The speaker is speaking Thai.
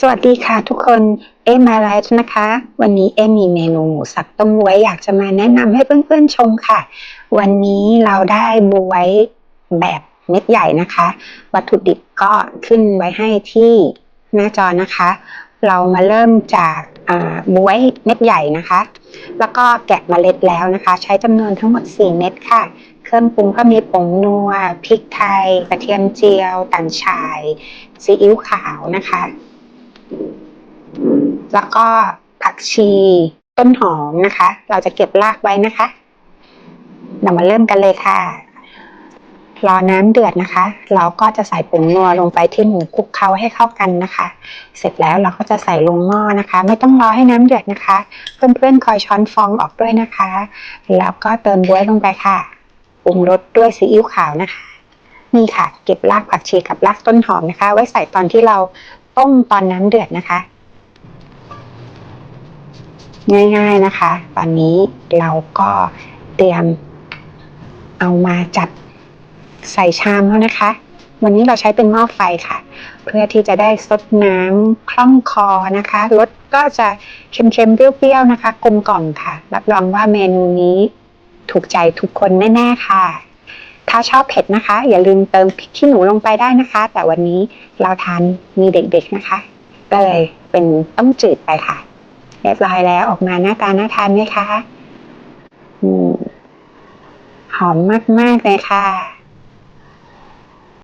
สวัสดีค่ะทุกคน เอ็มมาไลฟ์นะคะ วันนี้เอ็มมีเมนูหมูสับต้มบวยอยากจะมาแนะนำให้เพื่อนๆชมค่ะ วันนี้เราได้บวยแบบเม็ดใหญ่นะคะ วัตถุดิบก็ขึ้นไว้ให้ที่หน้าจอนะคะ เรามาเริ่มจากอ่าบวยเม็ดใหญ่นะคะ แล้วก็แกะเมล็ดแล้วนะคะ ใช้จำนวนทั้งหมด 4 เม็ดค่ะเครื่องปรุงก็มีผงนัวพริกไทย กระเทียมเจียวต่างชายซีอิ๊วขาวนะคะ แล้วก็ผักชีต้นหอมนะคะ เราจะเก็บรากไว้นะคะ เรามาเริ่มกันเลยค่ะ รอน้ำเดือดนะคะ เราก็จะใส่ผงนัวลงไปที่หมูคลุกเคล้าให้เข้ากันนะคะ เสร็จแล้วเราก็จะใส่ลงหม้อนะคะ ไม่ต้องรอให้น้ำเดือดนะคะ เพื่อนๆคอยช้อนฟองออกด้วยนะคะ แล้วก็เติมบ๊วยลงไปค่ะปรุงรสด้วยซีอิ๊วขาวนะคะนี่ค่ะ เก็บรากผักชีกับรากต้นหอมนะคะ ไว้ใส่ตอนที่เรา ต้มตอนน้ำเดือดนะคะ ง่ายๆนะคะ ตอนนี้เราก็เตรียมเอามาจัดใส่ชามแล้วนะคะ วันนี้เราใช้เป็นหม้อไฟค่ะ เพื่อที่จะได้ซดน้ำคล่องคอนะคะรสก็จะเค็มๆเปรี้ยวๆนะคะ กลมกล่อมค่ะ รับรองว่าเมนูนี้ถูกใจทุกคนแน่ๆค่ะ ถ้าชอบเผ็ดนะคะ อย่าลืมเติมพริกขี้หนูลงไปได้นะคะ แต่วันนี้เราทานมีเด็กๆนะคะ ก็เลยเป็นต้มจืดไปค่ะ เรียบร้อยแล้วออกมาหน้าตาน่าทานไหมคะหอมมากๆเลยค่ะ